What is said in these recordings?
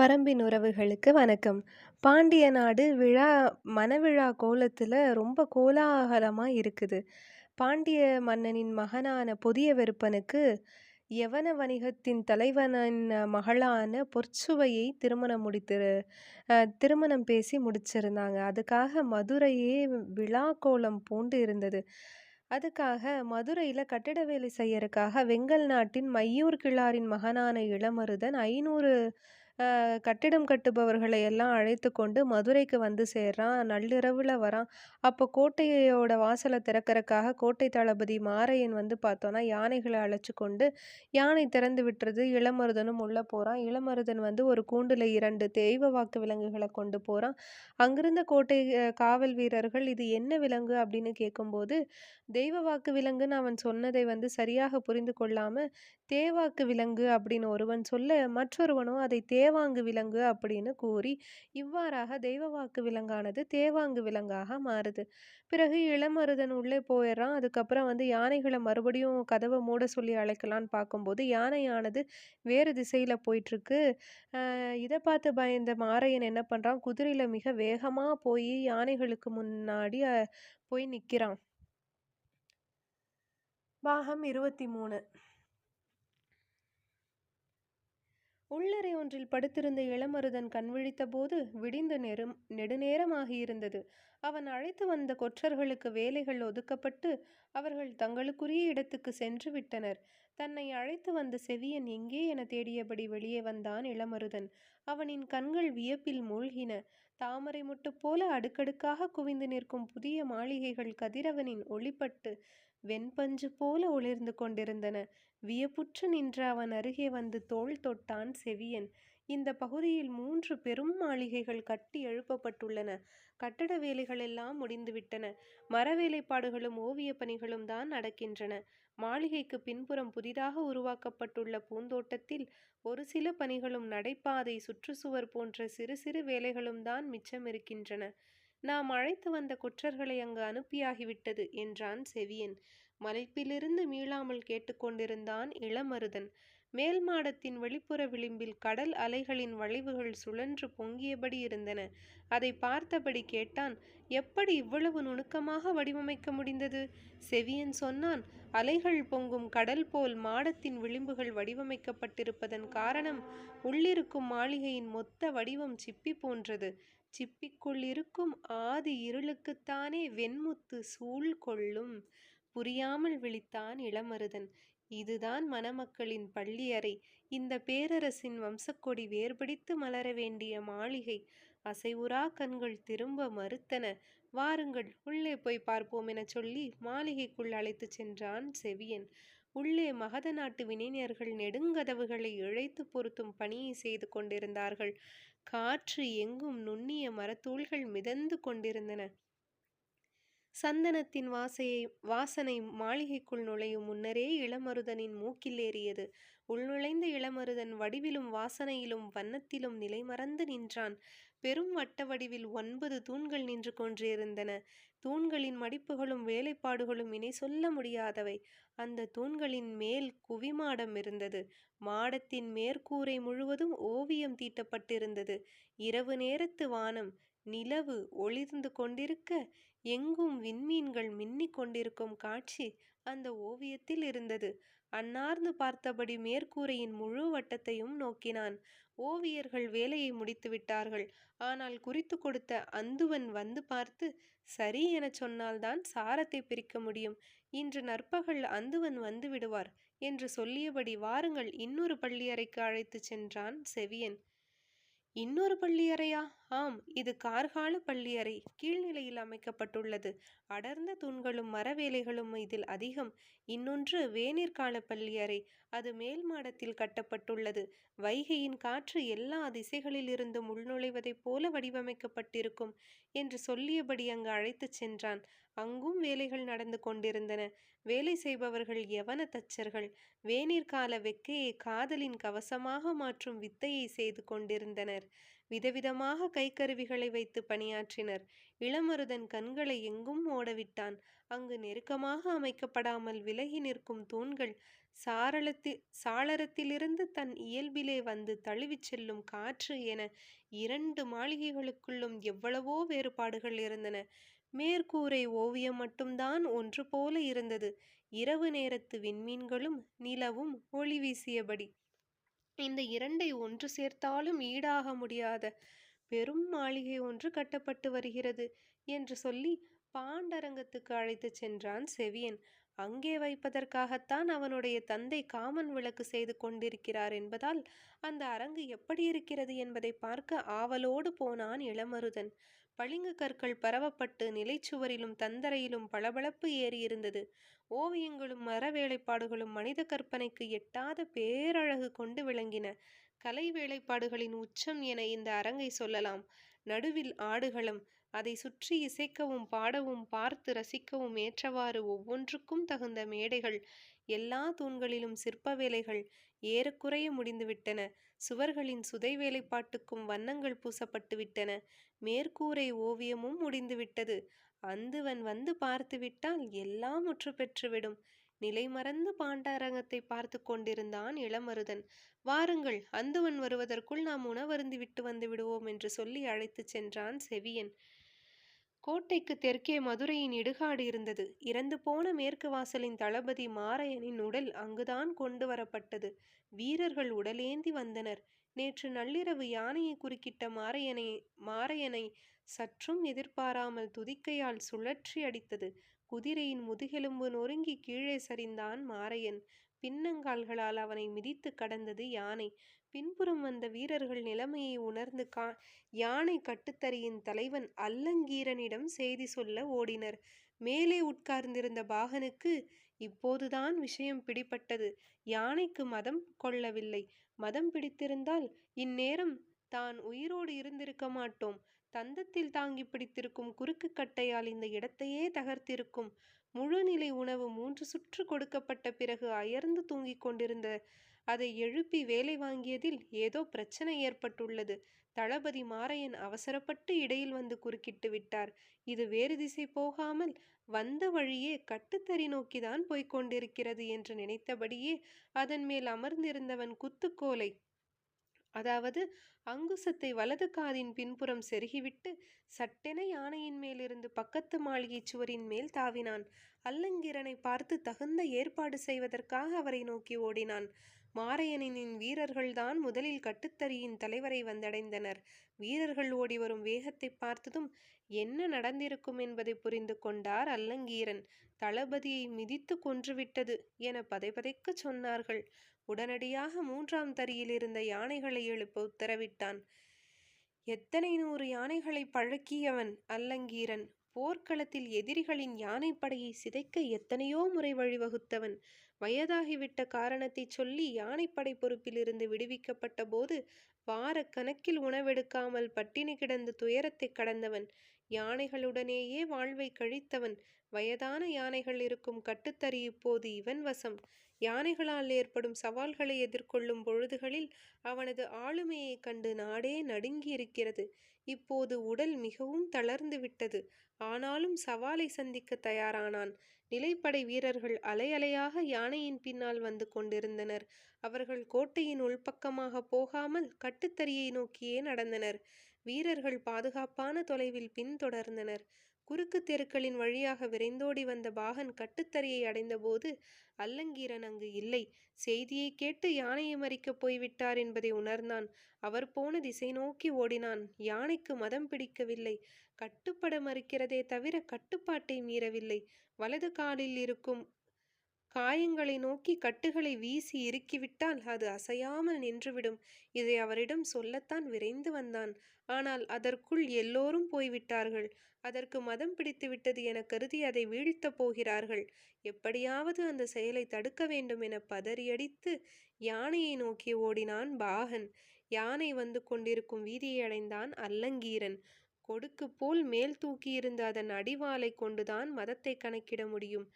பரம்பின் உறவுகளுக்கு வணக்கம். பாண்டிய நாடு விழா மணவிழா கோலத்தில் ரொம்ப கோலாகலமாக இருக்குது. பாண்டிய மன்னனின் மகனான பொதிய வெறுப்பனுக்கு யவன வணிகத்தின் தலைவனின் மகளான பொற்சுவையை திருமணம் முடித்து திருமணம் பேசி முடிச்சிருந்தாங்க. அதுக்காக மதுரையே விழாக்கோலம் பூண்டு இருந்தது. அதுக்காக மதுரையில் கட்டிட வேலை செய்யறதுக்காக வெங்கல் நாட்டின் மையூர் கிழாரின் மகனான இளமருதன் ஐநூறு கட்டிடம் கட்டுபவர்களை எல்லாம் அழைத்து கொண்டு மதுரைக்கு வந்து சேர்றான். நள்ளிரவில் வரான். அப்போ கோட்டையோட வாசலை திறக்கறக்காக கோட்டை தளபதி மாரையன் வந்து பார்த்தோன்னா, யானைகளை அழைச்சி கொண்டு யானை திறந்து விட்டுறது இளமருதனும் உள்ளே போகிறான் இளமருதன் வந்து ஒரு கூண்டில் இரண்டு தெய்வ வாக்கு விலங்குகளை கொண்டு போகிறான் அங்கிருந்த கோட்டை காவல் வீரர்கள் இது என்ன விலங்கு அப்படின்னு கேட்கும்போது, தெய்வ வாக்கு விலங்குன்னு அவன் சொன்னதை வந்து சரியாக புரிந்து கொள்ளாமல் தேவாக்கு விலங்கு அப்படின்னு ஒருவன் சொல்ல, மற்றொருவனோ அதை தே தேவாங்கு விலங்கு அப்படின்னு கூறி, இவ்வாறாக தெய்வ வாக்கு விலங்கானது தேவாங்கு விலங்காக மாறுது. பிறகு இளமருதன் உள்ளே போயிடுறான் அதுக்கப்புறம் வந்து யானைகளை மறுபடியும் கதவை மூட சொல்லி அழைக்கலான்னு பார்க்கும்போது, யானையானது வேறு திசையில் போயிட்டுருக்கு. இதை பார்த்து பயந்த மாரையன் என்ன பண்ணுறான் குதிரையில் மிக வேகமாக போய் யானைகளுக்கு முன்னாடி போய் நிற்கிறான் பாகம் 23 உள்ளறை ஒன்றில் படுத்திருந்த இளமருதன் கண் விழித்தபோது விடிந்து நெரும் நெடுநேரமாகியிருந்தது. அவன் அழைத்து வந்த கொற்றர்களுக்கு வேலைகள் ஒதுக்கப்பட்டு, அவர்கள் தங்களுக்குரிய இடத்துக்கு சென்று விட்டனர். தன்னை அழைத்து வந்த செவியன் எங்கே என தேடியபடி வெளியே வந்தான் இளமருதன். அவனின் கண்கள் வியப்பில் மூழ்கின. தாமரை முட்டு போல அடுக்கடுக்காக குவிந்து நிற்கும் புதிய மாளிகைகள் கதிரவனின் ஒளிப்பட்டு வெண்பஞ்சு போல ஒளிர்ந்து கொண்டிருந்தன. வியப்புற்று நின்ற அவன் அருகே வந்து தோள் தொட்டான் செவியன். இந்த பகுதியில் மூன்று பெரும் மாளிகைகள் கட்டி எழுப்பப்பட்டுள்ளன. கட்டட வேலைகளெல்லாம் முடிந்துவிட்டன. மர வேலைப்பாடுகளும் ஓவியப் பணிகளும் தான் நடக்கின்றன. மாளிகைக்கு பின்புறம் புதிதாக உருவாக்கப்பட்டுள்ள பூந்தோட்டத்தில் ஒரு சில பணிகளும் நடைபாதை, சுற்றுச்சுவர் போன்ற சிறு சிறு வேலைகளும் தான் மிச்சமிருக்கின்றன. நாம் அழைத்து வந்த குற்றர்களை அங்கு அனுப்பியாகிவிட்டது என்றான் செவியன். மலைப்பிலிருந்து மீளாமல் கேட்டுக்கொண்டிருந்தான் இளமருதன். மேல் மாடத்தின் வெளிப்புற விளிம்பில் கடல் அலைகளின் வளைவுகள் சுழன்று பொங்கியபடி இருந்தன. அதை பார்த்தபடி கேட்டான். எப்படி இவ்வளவு நுணுக்கமாக வடிவமைக்க முடிந்தது? செவியன் சொன்னான். அலைகள் பொங்கும் கடல் போல் மாடத்தின் விளிம்புகள் வடிவமைக்கப்பட்டிருப்பதன் காரணம், உள்ளிருக்கும் மாளிகையின் மொத்த வடிவம் சிப்பி போன்றது. சிப்பிக்குள் இருக்கும் ஆதி இருளுக்குத்தானே வெண்முத்து சூழ் கொள்ளும்? புரியாமல் விழித்தான் இளமருதன். இதுதான் மணமக்களின் பள்ளியறை. இந்த பேரரசின் வம்சக்கொடி வேர்பிடித்து மலர வேண்டிய மாளிகை. அசைவுறா கண்கள் திரும்ப மறுத்தன. வாருங்கள் உள்ளே போய் பார்ப்போம் எனச் சொல்லி மாளிகைக்குள் அழைத்துச் சென்றான் செவியன். உள்ளே மகத நாட்டு வினைஞர்கள் நெடுங்கதவுகளை இழைத்துப் பொருத்தும் பணியை செய்து கொண்டிருந்தார்கள். காற்று எங்கும் நுண்ணிய மரத்தூள்கள் மிதந்து கொண்டிருந்தன. சந்தனத்தின் வாசையை வாசனை மாளிகைக்குள் நுழையும் முன்னரே இளமருதனின் மூக்கில் ஏறியது. உள்நுழைந்த இளமருதன் வடிவிலும் வாசனையிலும் வண்ணத்திலும் நிலைமறந்து நின்றான். பெரும் வட்ட வடிவில் ஒன்பது தூண்கள் நின்று கொண்டிருந்தன. தூண்களின் மடிப்புகளும் வேலைப்பாடுகளும் இணை சொல்ல முடியாதவை. அந்த தூண்களின் மேல் குவிமாடம் இருந்தது. மாடத்தின் மேற்கூரை முழுவதும் ஓவியம் தீட்டப்பட்டிருந்தது. இரவு நேரத்து வானம். நிலவு ஒளிர்ந்து கொண்டிருக்க, எங்கும் விண்மீன்கள் மின்னிக் கொண்டிருக்கும் காட்சி அந்த ஓவியத்தில் இருந்தது. அன்னார்ந்து பார்த்தபடி மேற்கூரையின் முழு வட்டத்தையும் நோக்கினான். ஓவியர்கள் வேலையை முடித்து விட்டார்கள். ஆனால் குறித்து கொடுத்த அந்துவன் வந்து பார்த்து, சரி எனச் சொன்னால்தான் சாரத்தைப் பிரிக்க முடியும். இன்று நற்பகல் அந்துவன் வந்து விடுவார் என்று சொல்லியபடி வாருங்கள் இன்னொரு பள்ளியறைக்கு அழைத்துச் சென்றான் செவியன். இன்னொரு பள்ளியறையா? ஆம். இது கார்கால பள்ளியறை. கீழ்நிலையில் அமைக்கப்பட்டுள்ளது. அடர்ந்த தூண்களும் மர வேலைகளும் இதில் அதிகம். இன்னொன்று வேநீர்கால பள்ளியறை. அது மேல் மாடத்தில் கட்டப்பட்டுள்ளது. வைகையின் காற்று எல்லா திசைகளிலிருந்தும் உள்நுழைவதைப் போல வடிவமைக்கப்பட்டிருக்கும் என்று சொல்லியபடி அங்கு அழைத்துச் சென்றான். அங்கும் வேலைகள் நடந்து கொண்டிருந்தன வேலை செய்பவர்கள் யவன தச்சர்கள் வேநீர்கால வெக்கையை காதலின் கவசமாக மாற்றும் வித்தையை செய்து கொண்டிருந்தனர் விதவிதமாக கைக்கருவிகளை வைத்து பணியாற்றினர். இளமருதன் கண்களை எங்கும் ஓடவிட்டான் அங்கு நெருக்கமாக அமைக்கப்படாமல் விலகி நிற்கும் தூண்கள் சாரளத்தி சாளரத்திலிருந்து தன் இயல்பிலே வந்து தழுவிச் செல்லும் காற்று என இரண்டு மாளிகைகளுக்குள்ளும் எவ்வளவோ வேறுபாடுகள் இருந்தன. மேற்கூரை ஓவியம் மட்டும்தான் ஒன்று போல இருந்தது. இரவு நேரத்து விண்மீன்களும் நிலவும் ஒளி வீசியபடி. இந்த இரண்டை ஒன்று சேர்த்தாலும் ஈடாக முடியாத. பெரும் மாளிகை ஒன்று கட்டப்பட்டு வருகிறது என்று சொல்லி பாண்டரங்கத்துக்கு அழைத்துச் சென்றான் செவியன். அங்கே வைப்பதற்காகத்தான் அவனுடைய தந்தை காமன் விளக்கு செய்து கொண்டிருக்கிறார் என்பதால் அந்த அரங்கு எப்படி இருக்கிறது என்பதை பார்க்க ஆவலோடு போனான் இளமருதன். பளிங்கு கற்கள் பரவப்பட்டு நிலைச்சுவரிலும் தந்தரையிலும் பளபளப்பு ஏறியிருந்தது ஓவியங்களும் மர வேலைப்பாடுகளும் மனித கற்பனைக்கு எட்டாத பேரழகு கொண்டு விளங்கின. கலை வேலைப்பாடுகளின் உச்சம் என இந்த அரங்கை சொல்லலாம். நடுவில் ஆடுகளம். அதை சுற்றி இசைக்கவும் பாடவும் பார்த்து ரசிக்கவும் ஏற்றவாறு ஒவ்வொன்றுக்கும் தகுந்த மேடைகள். எல்லா தூண்களிலும் சிற்ப வேலைகள் ஏறக்குறைய முடிந்துவிட்டன. சுவர்களின் சுதை வேலைப்பாட்டுக்கும் வண்ணங்கள் பூசப்பட்டுவிட்டன. மேற்கூரை ஓவியமும் முடிந்துவிட்டது. அந்துவன் வந்து பார்த்துவிட்டால் எல்லாம் முற்று பெற்றுவிடும். நிலை மறந்து பாண்டாரங்கத்தை பார்த்து கொண்டிருந்தான் இளமருதன். வாருங்கள் அந்துவன் வருவதற்குள் நாம் உணவருந்தி விட்டு வந்து விடுவோம் என்று சொல்லி அழைத்துச் சென்றான் செவியன். கோட்டைக்கு தெற்கே மதுரையின் இடுகாடு இருந்தது. இறந்து போன மேற்கு வாசலின் தளபதி மாரையனின் உடல் அங்குதான் கொண்டு வரப்பட்டது. வீரர்கள் உடலேந்தி வந்தனர். நேற்று நள்ளிரவு யானையை குறுக்கிட்ட மாரையனை மாரையனை சற்றும் எதிர்பாராமல் துதிக்கையால் சுழற்றி அடித்தது. குதிரையின் முதுகெலும்பு நொறுங்கி கீழே சரிந்தான் மாரையன். பின்னங்கால்களால் அவனை மிதித்து கடந்தது யானை. பின்புறம் வந்த வீரர்கள் நிலைமையை உணர்ந்து கா யானை கட்டுத்தறியின் தலைவன் அல்லங்கீரனிடம் செய்தி சொல்ல ஓடினர். மேலே உட்கார்ந்திருந்த பாகனுக்கு இப்போதுதான் விஷயம் பிடிபட்டது. யானைக்கு மதம் கொள்ளவில்லை. மதம் பிடித்திருந்தால் இந்நேரம் தான் உயிரோடு இருந்திருக்க மாட்டோம். தந்தத்தில் தாங்கி பிடித்திருக்கும் குறுக்கு கட்டையால் இந்த இடத்தையே தகர்த்திருக்கும் முழுநிலை உணவு மூன்று சுற்று கொடுக்கப்பட்ட பிறகு அயர்ந்து தூங்கிக் கொண்டிருந்த அதை எழுப்பி வேலை வாங்கியதில் ஏதோ பிரச்சனை ஏற்பட்டுள்ளது. தளபதி மாரையன் அவசரப்பட்டு இடையில் வந்து குறுக்கிட்டு விட்டார். இது வேறு திசை போகாமல் வந்த வழியே கட்டுத்தறி நோக்கிதான் போய்க் கொண்டிருக்கிறது என்று நினைத்தபடியே அதன் மேல் அமர்ந்திருந்தவன் குத்துக்கோலை அதாவது அங்குசத்தை வலது காதின் பின்புறம் செருகிவிட்டு சட்டென யானையின் மேலிருந்து பக்கத்து மாளிகை சுவரின் மேல் தாவினான். அல்லங்கிரனை பார்த்து தகுந்த ஏற்பாடு செய்வதற்காக அவரை நோக்கி ஓடினான். மாரையனின் வீரர்கள்தான் முதலில் கட்டுத்தறியின் தலைவரை வந்தடைந்தனர். வீரர்கள் ஓடி வரும் வேகத்தை பார்த்ததும் என்ன நடந்திருக்கும் என்பதை புரிந்து கொண்டார் அல்லங்கீரன். தளபதியை மிதித்து கொன்றுவிட்டது என பதைபதைக்கு சொன்னார்கள். உடனடியாக மூன்றாம் தரியில் இருந்த யானைகளை எழுப்ப உத்தரவிட்டான். எத்தனை நூறு யானைகளை பழக்கியவன் அல்லங்கீரன். போர்க்களத்தில் எதிரிகளின் யானைப்படையை சிதைக்க எத்தனையோ முறை வழிவகுத்தவன். வயதாகிவிட்ட காரணத்தை சொல்லி யானைப்படை பொறுப்பிலிருந்து விடுவிக்கப்பட்ட போது வார கணக்கில் உணவெடுக்காமல் பட்டினி கிடந்து துயரத்தை கடந்தவன். யானைகளுடனேயே வாழ்வை கழித்தவன். வயதான யானைகள் இருக்கும் கட்டுத்தறி இப்போது இவன் வசம். யானைகளால் ஏற்படும் சவால்களை எதிர்கொள்ளும் பொழுதுகளில் அவனது ஆளுமையைக் கண்டு நாடே நடுங்கியிருக்கிறது. இப்போது உடல் மிகவும் தளர்ந்து விட்டது. ஆனாலும் சவாலை சந்திக்க தயாரானான். நிலைப்படை வீரர்கள் அலையலையாக யானையின் பின்னால் வந்து கொண்டிருந்தனர். அவர்கள் கோட்டையின் உள்பக்கமாக போகாமல் கட்டுத்தறியை நோக்கியே நடந்தனர். வீரர்கள் பாதுகாப்பான தொலைவில் பின்தொடர்ந்தனர். குறுக்கு தெருக்களின் வழியாக விரைந்தோடி வந்த பாகன் கட்டுத்தரையை அடைந்தபோது அல்லங்கீரன் அங்கு இல்லை. செய்தியை கேட்டு யானையை மறிக்கப் போய்விட்டார் என்பதை உணர்ந்தான். அவர் போன திசை நோக்கி ஓடினான். யானைக்கு மதம் பிடிக்கவில்லை. கட்டுப்பட மறுக்கிறதே தவிர கட்டுப்பாட்டை மீறவில்லை. வலது காலில் இருக்கும் காயங்களை நோக்கி கட்டுகளை வீசி இறுக்கிவிட்டால் அது அசையாமல் நின்றுவிடும். இதை அவரிடம் சொல்லத்தான் விரைந்து வந்தான். ஆனால் அதற்குள் எல்லோரும் போய்விட்டார்கள். அதற்கு மதம் பிடித்துவிட்டது என கருதி அதை வீழ்த்தப் போகிறார்கள். எப்படியாவது அந்த செயலை தடுக்க வேண்டும் என பதறியடித்து யானையை நோக்கி ஓடினான் பாகன். யானை வந்து கொண்டிருக்கும் வீதியை அடைந்தான் அல்லங்கீரன். கொடுக்கு போல் மேல் தூக்கியிருந்த அதன் அடிவாளை கொண்டுதான் மதத்தை கணக்கிட முடியும்.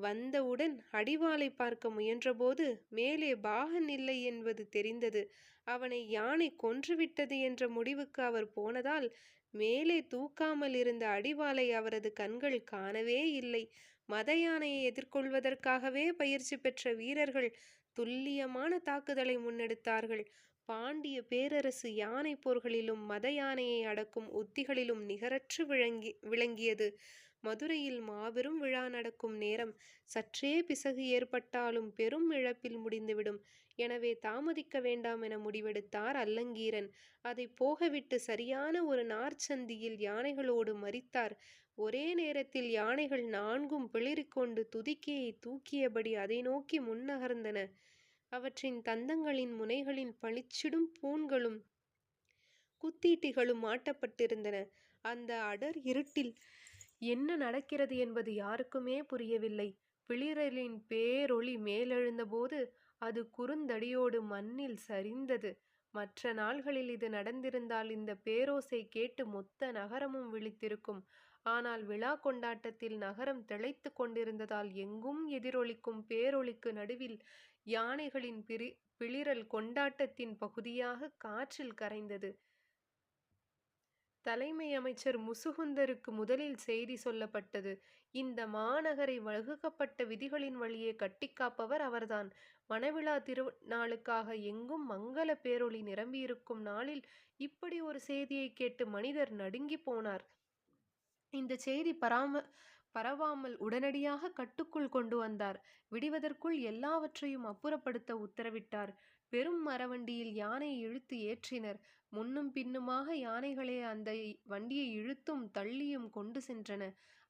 வந்தவுடன் அடிவாலை பார்க்க முயன்றபோது மேலே பாகன் இல்லை என்பது தெரிந்தது. அவனை யானை கொன்றுவிட்டது என்ற முடிவுக்கு அவர் போனதால் மேலே தூக்காமல் இருந்த அடிவாலை அவரது கண்கள் காணவே இல்லை. மத யானையை எதிர்கொள்வதற்காகவே பயிற்சி பெற்ற வீரர்கள் துல்லியமான தாக்குதலை முன்னெடுத்தார்கள். பாண்டிய பேரரசு யானை போர்களிலும் மத யானையை அடக்கும் உத்திகளிலும் நிகரற்று விளங்கி விளங்கியது. மதுரையில் மாபெரும் விழா நடக்கும் நேரம் சற்றே பிசகு ஏற்பட்டாலும் பெரும் இழப்பில் முடிந்துவிடும். எனவே தாமதிக்க வேண்டாம் என முடிவெடுத்தார் அல்லங்கீரன். அதை போகவிட்டு சரியான ஒரு நார்ச்சந்தியில் யானைகளோடு மறித்தார். ஒரே நேரத்தில் யானைகள் நான்கும் பிளிரிக்கொண்டு துதிக்கையை தூக்கியபடி அதை நோக்கி முன்னகர்ந்தன. அவற்றின் தந்தங்களின் முனைகளின் பளிச்சிடும் பூண்களும் குத்தீட்டிகளும் மாட்டப்பட்டிருந்தன அந்த அடர் இருட்டில் என்ன நடக்கிறது என்பது யாருக்குமே புரியவில்லை. பிளிரலின் பேரொளி மேலெழுந்தபோது அது குறுந்தடியோடு மண்ணில் சரிந்தது. மற்ற நாள்களில் இது நடந்திருந்தால் இந்த பேரோசை கேட்டு மொத்த நகரமும் விழித்திருக்கும். ஆனால் விழா கொண்டாட்டத்தில் நகரம் திளைத்து கொண்டிருந்ததால் எங்கும் எதிரொலிக்கும் பேரொளிக்கு நடுவில் யானைகளின் பிரி பிளிரல் கொண்டாட்டத்தின் பகுதியாக காற்றில் கரைந்தது. தலைமை அமைச்சர் முசுகுந்தருக்கு முதலில் செய்தி சொல்லப்பட்டது. இந்த மாநகரை வகுக்கப்பட்ட விதிகளின் வழியே கட்டிக்காப்பவர் அவர்தான். மணவிழா திருநாளுக்காக எங்கும் மங்கள பேரொளி நிரம்பியிருக்கும் நாளில் இப்படி ஒரு செய்தியை கேட்டு மனிதர் நடுங்கி போனார். இந்த செய்தி பராம பரவாமல் உடனடியாக கட்டுக்குள் கொண்டு வந்தார். விடுவதற்குள் எல்லாவற்றையும் அப்புறப்படுத்த உத்தரவிட்டார். பெரும் மரவண்டியில் யானையை இழுத்து ஏற்றினர். முன்னும் பின்னுமாக யானைகளே அந்த வண்டியை இழுத்தும் தள்ளியும் கொண்டு சென்றன.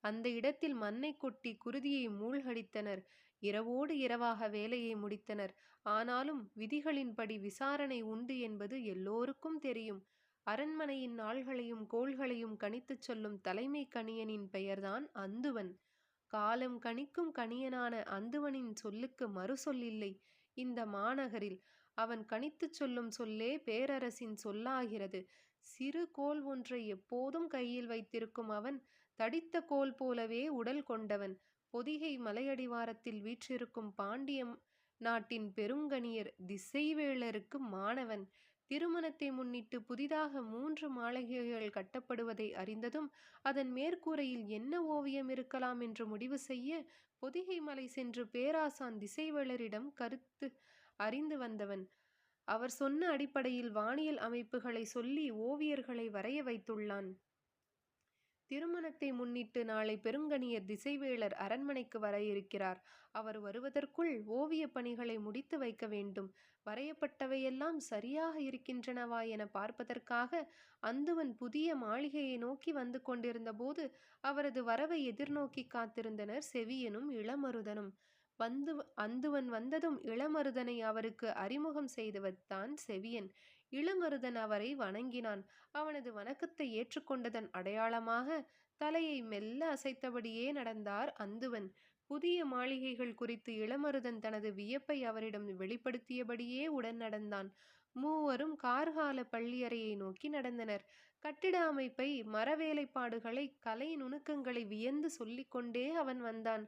அந்த இடத்தில் மண்ணை கொட்டி குருதியை மூழ்கடித்தனர். இரவோடு இரவாக வேலையை முடித்தனர். ஆனாலும் விதிகளின்படி விசாரணை உண்டு என்பது எல்லோருக்கும் தெரியும். அரண்மனையின் நாள்களையும் கோள்களையும் கணித்துச் சொல்லும் தலைமை கணியனின் பெயர்தான் அந்துவன். காலம் கணிக்கும் கணியனான அந்துவனின் சொல்லுக்கு மறுசொல்லில்லை இந்த மாநகரில் அவன் கணித்துச் சொல்லும் சொல்லே பேரரசின் சொல்லாகிறது. சிறு கோல் ஒன்றை எப்போதும் கையில் வைத்திருக்கும் அவன் தடித்த கோல் போலவே உடல் கொண்டவன். பொதிகை மலையடிவாரத்தில் வீற்றிருக்கும் பாண்டியம் நாட்டின் பெருங்கணியர் திசைவேளருக்கு மாணவன். திருமணத்தை முன்னிட்டு புதிதாக மூன்று மாளிகைகள் கட்டப்படுவதை அறிந்ததும் அதன் மேற்கூரையில் என்ன ஓவியம் இருக்கலாம் என்று முடிவு செய்ய பொதிகை மலை சென்று பேராசான் திசைவேளரிடம் கருத்து அறிந்து வந்தவன். அவர் சொன்ன அடிப்படையில் வானியல் அமைப்புகளை சொல்லி ஓவியர்களை வரைய வைத்துள்ளான். திருமணத்தை முன்னிட்டு நாளை பெருங்கணியர் திசைவேளர் அரண்மனைக்கு வர இருக்கிறார். அவர் வருவதற்குள் ஓவிய பணிகளை முடித்து வைக்க வேண்டும். வரையப்பட்டவையெல்லாம் சரியாக இருக்கின்றனவா என பார்ப்பதற்காக அந்துவன் புதிய மாளிகையை நோக்கி வந்து கொண்டிருந்தபோது அவரது வரவை எதிர்நோக்கி காத்திருந்தனர் செவியனும் இளமருதனும். வந்து அந்துவன் வந்ததும் இளமருதனை அவருக்கு அறிமுகம் செய்தவத்தான் செவியன். இளமருதன் அவரை வணங்கினான். அவனது வணக்கத்தை ஏற்றுக்கொண்டதன் அடையாளமாக தலையை மெல்ல அசைத்தபடியே நடந்தார் அந்துவன். புதிய மாளிகைகள் குறித்து இளமருதன் தனது வியப்பை அவரிடம் வெளிப்படுத்தியபடியே உடன் நடந்தான். மூவரும் கார்கால பள்ளியறையை நோக்கி நடந்தனர். கட்டிட அமைப்பை மரவேலைப்பாடுகளை கலை நுணுக்கங்களை வியந்து சொல்லிக்கொண்டே அவன் வந்தான்.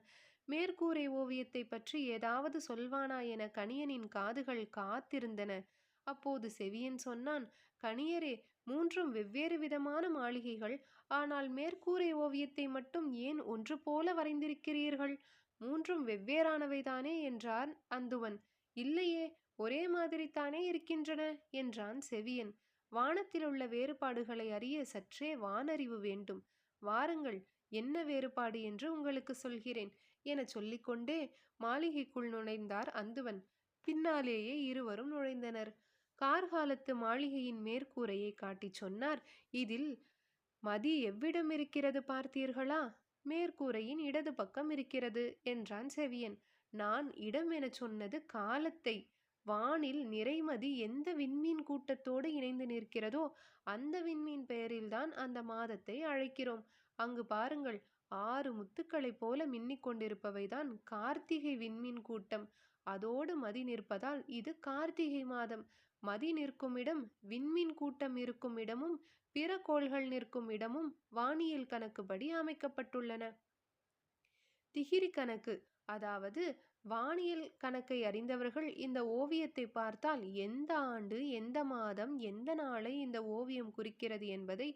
மேற்கூரை ஓவியத்தை பற்றி ஏதாவது சொல்வானா என கணியனின் காதுகள் காத்திருந்தன. அப்போது செவியன் சொன்னான் கணியரே மூன்றும் வெவ்வேறு விதமான மாளிகைகள். ஆனால் மேற்கூரை ஓவியத்தை மட்டும் ஏன் ஒன்று போல வரைந்திருக்கிறீர்கள்? மூன்றும் வெவ்வேறானவைதானே என்றான் அந்துவன். இல்லையே ஒரே மாதிரித்தானே இருக்கின்றன என்றான் செவியன். வானத்தில் உள்ள வேறுபாடுகளை அறிய சற்றே வானறிவு வேண்டும். வாருங்கள் என்ன வேறுபாடு என்று உங்களுக்கு சொல்கிறேன். என சொல்லிக்கொண்டே மாளிகைக்குள் நுழைந்தார் அந்துவன். பின்னாலேயே இருவரும் நுழைந்தனர். கார்காலத்து மாளிகையின் மேற்கூரையை காட்டிச் சொன்னார் இதில் மதி எவ்விடம் இருக்கிறது பார்த்தீர்களா? மேற்கூரையின் இடது பக்கம் இருக்கிறது என்றான் செவியன். நான் இடம் என சொன்னது காலத்தை. வானில் நிறைமதி எந்த விண்மீன் கூட்டத்தோடு இணைந்து நிற்கிறதோ அந்த விண்மீன் பெயரில்தான் அந்த மாதத்தை அழைக்கிறோம். அங்கு பாருங்கள் ஆறு முத்துக்களைப் போல மின்னிக் கொண்டிருப்பவைதான் கார்த்திகை விண்மீன் கூட்டம். அதோடு மதி நிற்பதால் இது கார்த்திகை மாதம். மதி நிற்கும் இடம் விண்மீன் கூட்டம் இருக்கும் இடமும் பிற கோள்கள் நிற்கும் இடமும் வானியல் கணக்குப்படி அமைக்கப்பட்டுள்ளன. திகிரி கணக்கு. அதாவது வானியல் கணக்கை அறிந்தவர்கள் இந்த ஓவியத்தை பார்த்தால் எந்த ஆண்டு எந்த மாதம் எந்த நாளை இந்த ஓவியம் குறிக்கிறது என்பதை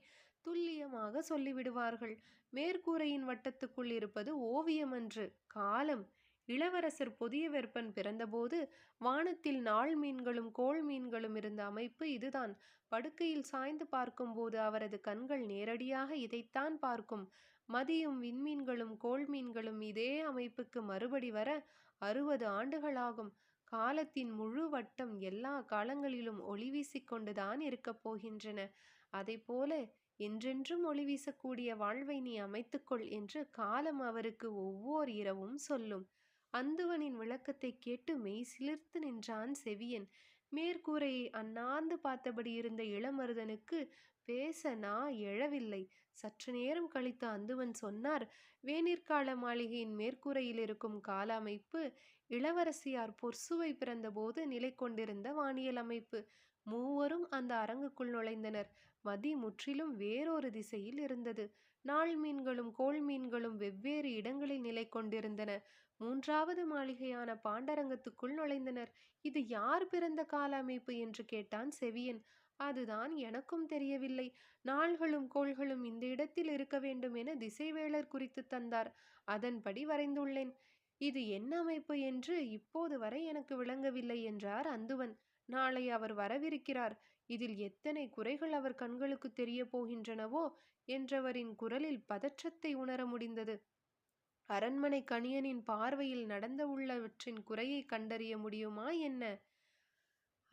துல்லியமாக சொல்லிவிடுவார்கள். மேற்கூரையின் வட்டத்துக்குள் இருப்பது ஓவியமன்று காலம். இளவரசர் புதிய வெப்பன் பிறந்தபோது வானத்தில் நாள் மீன்களும் கோள் மீன்களும் இருந்த அமைப்பு இதுதான். படுக்கையில் சாய்ந்து பார்க்கும்போது அவரது கண்கள் நேரடியாக இதைத்தான் பார்க்கும். மதியும் விண்மீன்களும் கோள் மீன்களும் இதே அமைப்புக்கு மறுபடி வர அறுபது ஆண்டுகளாகும். காலத்தின் முழு வட்டம் எல்லா காலங்களிலும் ஒளி வீசிக்கொண்டுதான் இருக்கப் போகின்றன. அதை போல என்றென்றும் ஒளி வீசக்கூடிய வாழ்வை நீ அமைத்துக்கொள் என்று காலம் அவருக்கு ஒவ்வொரு இரவும் சொல்லும். அந்துவனின் விளக்கத்தை கேட்டு மெய் சிலிர்த்து நின்றான் செவியன். மேற்கூரையை அண்ணாந்து பார்த்தபடி இருந்த இளமருதனுக்கு பேச நா எழவில்லை. சற்று நேரம் கழித்த அந்துவன் சொன்னார் வேணிற்கால மாளிகையின் மேற்கூரையில் இருக்கும் கால அமைப்பு இளவரசியார் பொர்சுவை பிறந்தபோது நிலை கொண்டிருந்த வானியல் அமைப்பு. மூவரும் அந்த அரங்குக்குள் நுழைந்தனர். மதி முற்றிலும் வேறொரு திசையில் இருந்தது. நாள் மீன்களும் கோள் மீன்களும் வெவ்வேறு இடங்களில் நிலை கொண்டிருந்தன. மூன்றாவது மாளிகையான பாண்டரங்கத்துக்குள் நுழைந்தனர். இது யார் பிறந்த கால அமைப்பு என்று கேட்டான் செவியன். அதுதான் எனக்கும் தெரியவில்லை. நாள்களும் கோள்களும் இந்த இடத்தில் இருக்க வேண்டும் என திசைவேளர் குறித்து தந்தார். அதன்படி வரைந்துள்ளேன். இது என்ன அமைப்பு என்று இப்போது வரை எனக்கு விளங்கவில்லை என்றார் அந்துவன். நாளை அவர் வரவிருக்கிறார். இதில் எத்தனை குறைகள் அவர் கண்களுக்கு தெரிய போகின்றனவோ என்றவரின் குரலில் பதற்றத்தை உணர முடிந்தது. அரண்மனை கணியனின் பார்வையில் நடந்த உள்ளவற்றின் குறையை கண்டறிய முடியுமா என்ன?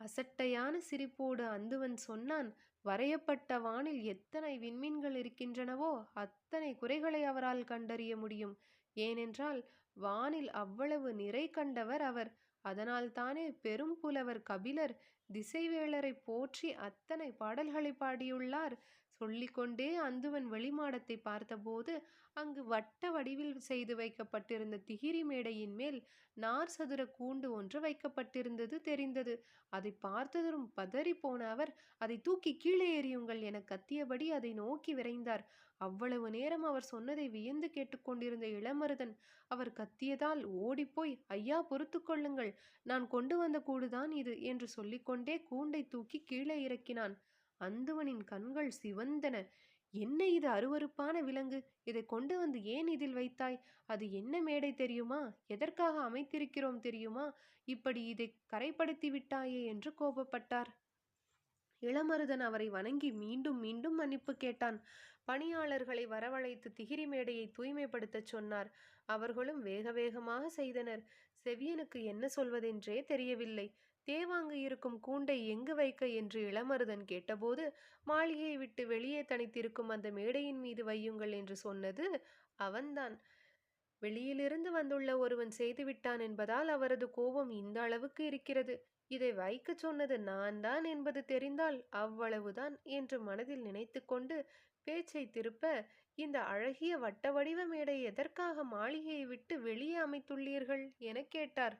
அசட்டையான சிரிப்போடு அந்துவன் சொன்னான் வரையப்பட்ட வானில் எத்தனை விண்மீன்கள் இருக்கின்றனவோ அத்தனை குறைகளை அவரால் கண்டறிய முடியும். ஏனென்றால் வானில் அவ்வளவு நிறை கண்டவர் அவர். அதனால் தானே பெரும் புலவர் கபிலர் திசைவேளரை போற்றி அத்தனை பாடல்களை பாடியுள்ளார். சொல்லிக்கொண்டே அந்துவன் வெளிமாடத்தை பார்த்தபோது அங்கு வட்ட வடிவில் செய்து வைக்கப்பட்டிருந்த திகிரி மேடையின் மேல் நார் சதுர கூண்டு ஒன்று வைக்கப்பட்டிருந்தது தெரிந்தது. அதை பார்த்ததும் பதறி போன அவர் அதை தூக்கி கீழே எறியுங்கள் என கத்தியபடி அதை நோக்கி விரைந்தார். அவ்வளவு நேரம் அவர் சொன்னதை வியந்து கேட்டுக்கொண்டிருந்த இளமருதன் அவர் கத்தியதால் ஓடிப்போய் ஐயா பொறுத்து கொள்ளுங்கள். நான் கொண்டு வந்த கூடுதான் இது என்று சொல்லிக்கொண்டே கூண்டை தூக்கி கீழே இறக்கினான். அந்துவனின் கண்கள் சிவந்தன. என்ன இது அருவருப்பான விலங்கு? இதை கொண்டு வந்து ஏன் இதில் வைத்தாய்? அது என்ன மேடை தெரியுமா? எதற்காக அமைத்திருக்கிறோம் தெரியுமா? இப்படி இதை கரைப்படுத்தி விட்டாயே என்று கோபப்பட்டார். இளமருதன் அவரை வணங்கி மீண்டும் மீண்டும் மன்னிப்பு கேட்டான். பணியாளர்களை வரவழைத்து திகிரி மேடையை தூய்மைப்படுத்தச் சொன்னார். அவர்களும் வேக வேகமாக செய்தனர். செவியனுக்கு என்ன சொல்வதென்றே தெரியவில்லை. தேவாங்கு இருக்கும் கூண்டை எங்கு வைக்க என்று இளமருதன் கேட்டபோது மாளிகையை விட்டு வெளியே தனித்திருக்கும் அந்த மேடையின் மீது வையுங்கள் என்று சொன்னது அவன்தான். வெளியிலிருந்து வந்துள்ள ஒருவன் செய்துவிட்டான் என்பதால் அவரது கோபம் இந்த அளவுக்கு இருக்கிறது. இதை வைக்கச் சொன்னது நான் தான் என்பது தெரிந்தால் அவ்வளவுதான் என்று மனதில் நினைத்து கொண்டு பேச்சை திருப்ப இந்த அழகிய வட்ட வடிவ மேடை எதற்காக மாளிகையை விட்டு வெளியே அமைத்துள்ளீர்கள்? என கேட்டார்.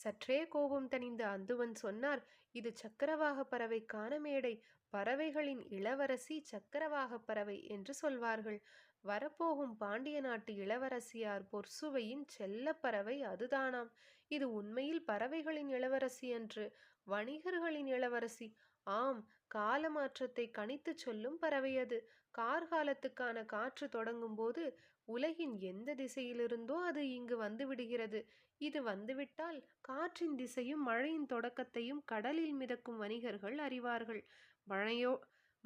சற்றே கோபம் தணிந்த அந்துவன் சொன்னார் இது சக்கரவாக பறவைக்கான மேடை பறவைகளின் இளவரசி சக்கரவாக பறவை என்று சொல்வார்கள். வரப்போகும் பாண்டிய நாட்டு இளவரசியார் பொற்சுவையின் செல்ல பறவை அதுதானாம். இது உண்மையில் பறவைகளின் இளவரசி என்று. வணிகர்களின் இளவரசி. ஆம் கால மாற்றத்தை கணித்து சொல்லும் பறவை அது. கார்காலத்துக்கான காற்று தொடங்கும் போது உலகின் எந்த திசையிலிருந்தோ அது இங்கு வந்துவிடுகிறது. இது வந்துவிட்டால் காற்றின் திசையும் மழையின் தொடக்கத்தையும் கடலில் மிதக்கும் வணிகர்கள் அறிவார்கள். மழையோ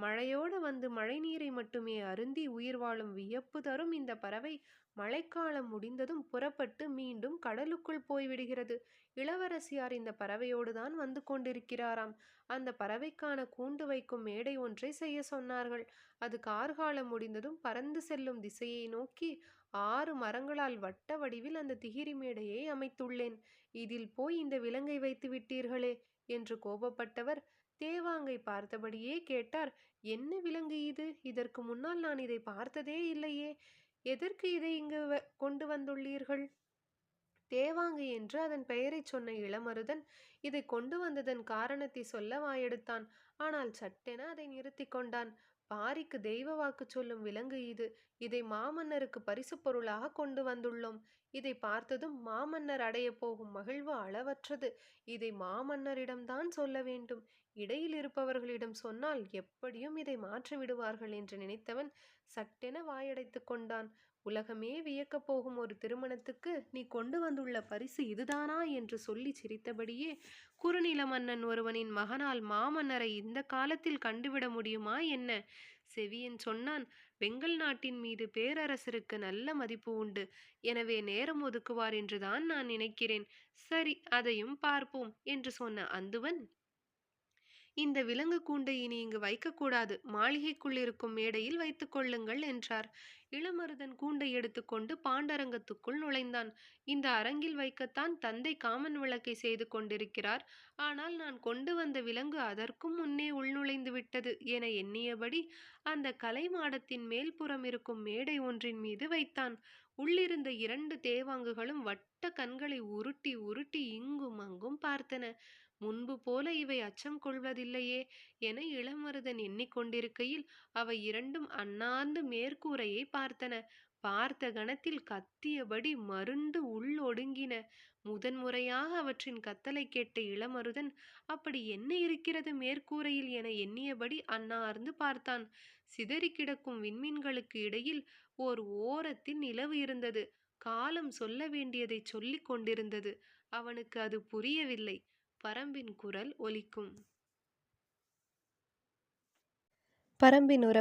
மழையோடு வந்து மழைநீரை மட்டுமே அருந்தி உயிர் வாழும் வியப்பு தரும். இந்த பறவை மழைக்காலம் முடிந்ததும் புறப்பட்டு மீண்டும் கடலுக்குள் போய்விடுகிறது. இளவரசியார் இந்த பறவையோடு தான் வந்து கொண்டிருக்கிறாராம். அந்த பறவைக்கான கூண்டு வைக்கும் மேடை ஒன்றை செய்ய சொன்னார்கள். அது கார்காலம் முடிந்ததும் பறந்து செல்லும் திசையை நோக்கி ஆறு மரங்களால் வட்ட வடிவில் அந்த திகிரி மேடையை அமைத்துள்ளேன். இதில் போய் இந்த விலங்கை வைத்து விட்டீர்களே என்று கோபப்பட்டவர் தேவாங்கை பார்த்தபடியே கேட்டார். என்ன விலங்கு இது? இதற்கு முன்னால் நான் இதை பார்த்ததே இல்லையே. எதற்கு இதை இங்கு கொண்டு வந்துள்ளீர்கள்? தேவாங்கு என்று அதன் பெயரைச் சொன்ன இளமருதன் இதை கொண்டு வந்ததன் காரணத்தை சொல்ல வாயெடுத்தான். ஆனால் சட்டென அதை நிறுத்தி கொண்டான். பாரிக்கு தெய்வ வாக்கு சொல்லும் விலங்கு இது. இதை மாமன்னருக்கு பரிசு பொருளாக கொண்டு வந்துள்ளோம். இதை பார்த்ததும் மாமன்னர் அடைய போகும் மகிழ்வு அளவற்றது. இதை மாமன்னரிடம்தான் சொல்ல வேண்டும். இடையில் இருப்பவர்களிடம் சொன்னால் எப்படியும் இதை மாற்றி விடுவார்கள் என்று நினைத்தவன் சட்டென வாயடைத்து கொண்டான். உலகமே வியக்கப் போகும் ஒரு திருமணத்துக்கு நீ கொண்டு வந்துள்ள பரிசு இதுதானா என்று சொல்லி சிரித்தபடியே குறுநில மன்னன் ஒருவனின் மகனால் மாமன்னரை இந்த காலத்தில் கண்டுவிட முடியுமா என்ன? செவியன் சொன்னான் வெங்கல் நாட்டின் மீது பேரரசருக்கு நல்ல மதிப்பு உண்டு. எனவே நேரம் ஒதுக்குவார் என்றுதான் நான் நினைக்கிறேன். சரி அதையும் பார்ப்போம் என்று சொன்ன அந்துவன். இந்த விலங்கு கூண்டை இனி இங்கு வைக்கக்கூடாது. மாளிகைக்குள் இருக்கும் மேடையில் வைத்துக் கொள்ளுங்கள் என்றார். இளமருதன் கூண்டை எடுத்துக்கொண்டு பாண்டரங்கத்துக்குள் நுழைந்தான். இந்த அரங்கில் வைக்கத்தான் தந்தை காமன் விளக்கை செய்து கொண்டிருக்கிறார். ஆனால் நான் கொண்டு வந்த விலங்கு அதற்கும் முன்னே உள்நுழைந்து விட்டது என எண்ணியபடி அந்த கலை மாடத்தின் மேல்புறம் இருக்கும் மேடை ஒன்றின் மீது வைத்தான். உள்ளிருந்த இரண்டு தேவாங்குகளும் வட்ட கண்களை உருட்டி உருட்டி இங்கும் அங்கும் பார்த்தன. முன்பு போல இவை அச்சம் கொள்வதில்லையே என இளமருதன் எண்ணிக்கொண்டிருக்கையில் அவை இரண்டும் அண்ணாந்து மேற்கூரையை பார்த்தன. பார்த்த கணத்தில் கத்தியபடி மருண்டு உள் ஒடுங்கின. முதன்முறையாக அவற்றின் கத்தலை கேட்ட இளமருதன் அப்படி என்ன இருக்கிறது மேற்கூரையில்? என எண்ணியபடி அண்ணார்ந்து பார்த்தான். சிதறி கிடக்கும் விண்மீன்களுக்கு இடையில் ஓர் ஓரத்தில் நிலவு இருந்தது. காலம் சொல்ல வேண்டியதை சொல்லிக் கொண்டிருந்தது. அவனுக்கு அது புரியவில்லை. பரம்பின் குரல் ஒலிக்கும். பரம்பின் உறவு